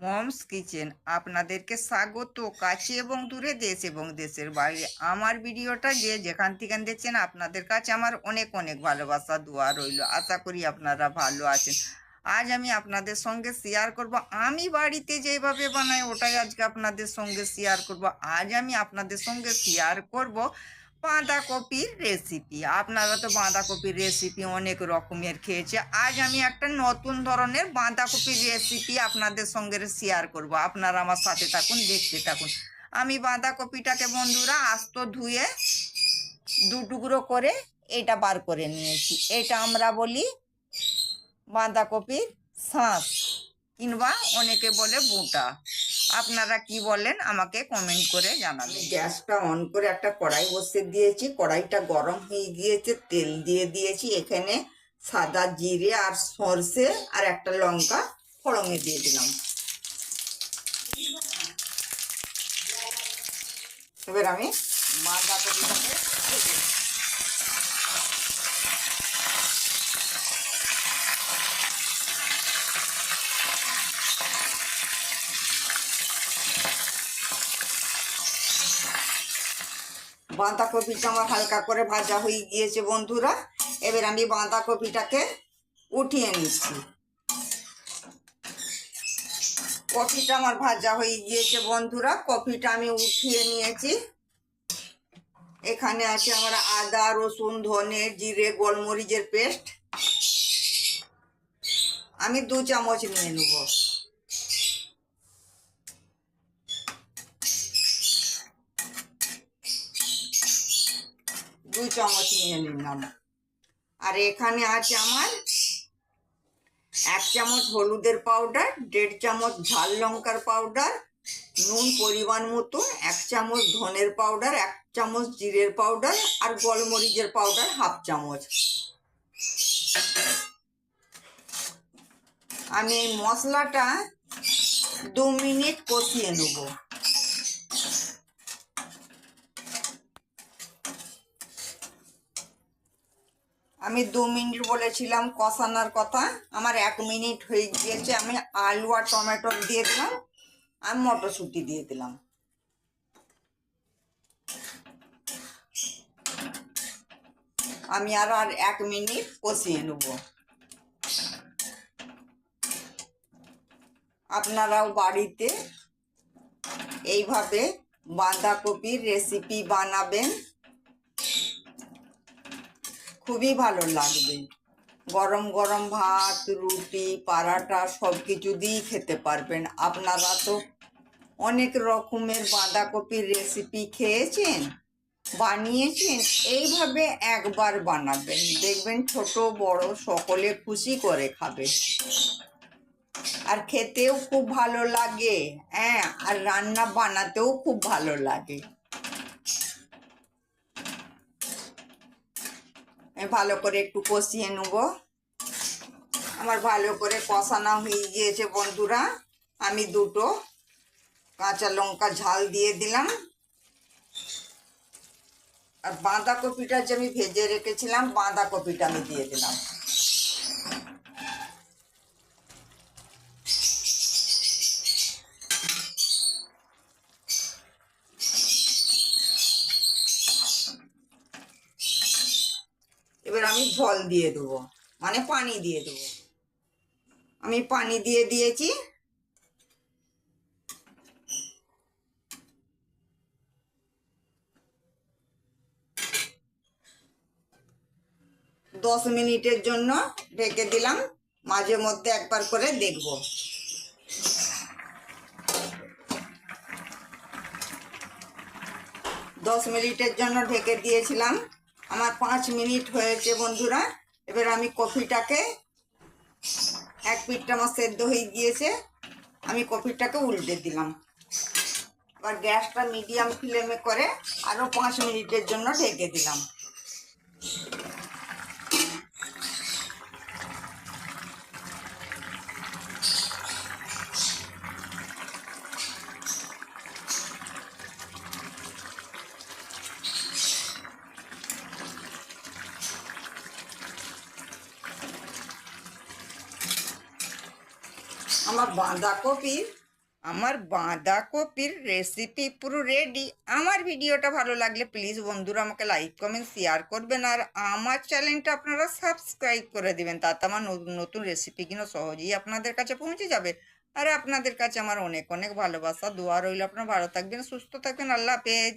Moms kitchen আপনাদেরকে স্বাগত, কাছে এবং দূরে দেশ এবং দেশের বাইরে। আমার ভিডিওটা যে যেখান থেকে দেখছেন, আপনাদের কাছে আমার অনেক অনেক ভালোবাসা, দোয়া রইল। আশা করি আপনারা ভালো আছেন। আজ আমি আপনাদের সঙ্গে শেয়ার করব। আমি বাড়িতে যেভাবে বানাই, ওটাই আজকে আপনাদের সঙ্গে শেয়ার করব। আজ আমি আপনাদের সঙ্গে শেয়ার করব বাঁধাকপির রেসিপি আপনারা তো বাঁধাকপির রেসিপি অনেক রকমের খেয়েছে। আজ আমি একটা নতুন ধরনের বাঁধাকপির রেসিপি আপনাদের সঙ্গে শেয়ার করব। আপনারা আমার সাথে থাকুন, দেখতে থাকুন। আমি বাঁধাকপিটাকে বন্ধুরা আস্ত ধুয়ে দু টুকরো করে এটা বার করে নিয়েছি। এটা আমরা বলি বাঁধাকপির শাঁস কিংবা অনেকে বলে বুটা। আপনারা কি বলেন, আমাকে কমেন্ট করে জানাবেন। গ্যাসটা অন করে একটা কড়াই বসিয়ে দিয়েছি, কড়াইটা গরম হয়ে গিয়েছে, তেল দিয়ে দিয়েছি, এখানে সাদা জিরে আর সর্ষে আর একটা লঙ্কা ফড়ঙে দিয়ে দিলাম। এবার আমি বাঁধাকপিটাকে বাঁধাকপিটা আমার হালকা করে ভাজা হয়ে গিয়েছে বন্ধুরা। এবার আমি বাঁধাকপিটাকে উঠিয়ে নিচ্ছি। কফিটা আমার ভাজা হয়ে গিয়েছে বন্ধুরা কফিটা আমি উঠিয়ে নিয়েছি। এখানে আছে আমার আদা, রসুন, ধনে, জিরে, গোলমরিচের পেস্ট। আমি দু চামচ নিয়ে নেব। দু চামচ নিয়ে নিলাম আর এখানে আছে আমার এক চামচ হলুদের পাউডার দেড় চামচ ঝাল লঙ্কার পাউডার নুন, পরিমাণ মতন এক চামচ ধনের পাউডার এক চামচ জিরের পাউডার আর গোলমরিচের পাউডার হাফ চামচ। আমি এই মশলাটা দু মিনিট কষিয়ে নেব। আমি দু মিনিট বলেছিলাম কষানোর কথা। আমার এক মিনিট হয়ে গিয়েছে। আমি আলু আর টমেটো দিয়ে দিলাম আর মটরশুঁটি দিয়ে দিলাম। আমি আর আর এক মিনিট কষিয়ে নেব। আপনারাও বাড়িতে এইভাবে বাঁধাকপির রেসিপি বানাবেন। খুবই ভালো লাগবে। গরম গরম ভাত, রুটি, পারাটা সব কিছু দিয়েই খেতে পারবেন। আপনারা তো অনেক রকমের বাঁধাকপির রেসিপি খেয়েছেন, বানিয়েছেন, এইভাবে একবার বানাবেন। দেখবেন ছোট, বড় সকলে খুশি করে খাবে। আর খেতেও খুব ভালো লাগে হ্যাঁ আর রান্না বানাতেও খুব ভালো লাগে। ভালো করে একটু কষিয়ে নেব। আমার ভালো করে কষানো হয়ে গিয়েছে বন্ধুরা। আমি দুটো কাঁচা লঙ্কা ঝাল দিয়ে দিলাম। আর বাঁধাকপিটা যে আমি ভেজে রেখেছিলাম, বাঁধাকপিটা আমি দিয়ে দিলাম এবার আমি জল দিয়ে দেবো মানে পানি দিয়ে দেবো। আমি পানি দিয়ে দিয়েছি। দশ মিনিটের জন্য ঢেকে দিলাম, মাঝে মধ্যে একবার করে দেখব। দশ মিনিটের জন্য ঢেকে দিয়েছিলাম। আমার পাঁচ মিনিট হয়েছে বন্ধুরা। এবার আমি কফিটাকে এক পিঠটা আমার সেদ্ধ হয়ে গিয়েছে। আমি কফিটাকে উল্টে দিলাম। আবার গ্যাসটা মিডিয়াম ফ্লেমে করে আরও পাঁচ মিনিটের জন্য ঢেকে দিলাম। আমার বাঁধাকপির আমার বাঁধাকপির রেসিপি পুরো রেডি আমার ভিডিওটা ভালো লাগলে প্লিজ বন্ধুরা আমাকে লাইক কমেন্ট শেয়ার করবেন। আর আমার চ্যানেলটা আপনারা সাবস্ক্রাইব করে দেবেন, তাতে আমার নতুন নতুন কিনা সহজেই আপনাদের কাছে পৌঁছে যাবে। আর আপনাদের কাছে আমার অনেক অনেক ভালোবাসা, দোয়া রইল। আপনারা ভালো থাকবেন, সুস্থ থাকবেন। আল্লাহ হাফেজ।